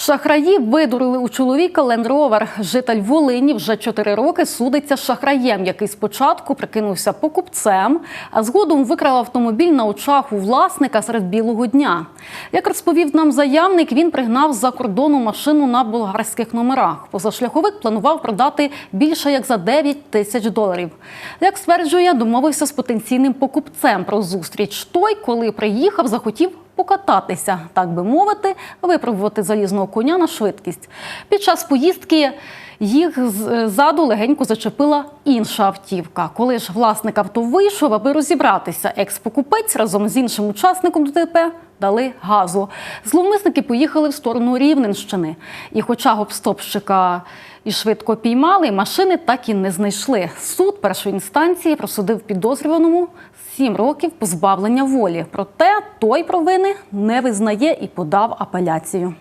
Шахраї видурили у чоловіка Rover. Житель Волині вже чотири роки судиться шахраєм, який спочатку прикинувся покупцем, а згодом викрав автомобіль на очах у власника серед білого дня. Як розповів нам заявник, він пригнав з-за кордону машину на болгарських номерах. Позашляховик планував продати більше як за 9 тисяч доларів. Як стверджує, домовився з потенційним покупцем про зустріч. Той, коли приїхав, захотів покататися, так би мовити, випробувати залізного коня на швидкість. Під час поїздки їх ззаду легенько зачепила інша автівка. Коли ж власник авто вийшов, аби розібратися, екс-покупець разом з іншим учасником ДТП дали газу. Зловмисники поїхали в сторону Рівненщини. І хоча гопстопщика і швидко піймали, машини так і не знайшли. Суд першої інстанції просудив підозрюваному 7 років позбавлення волі. Проте той провини не визнає і подав апеляцію.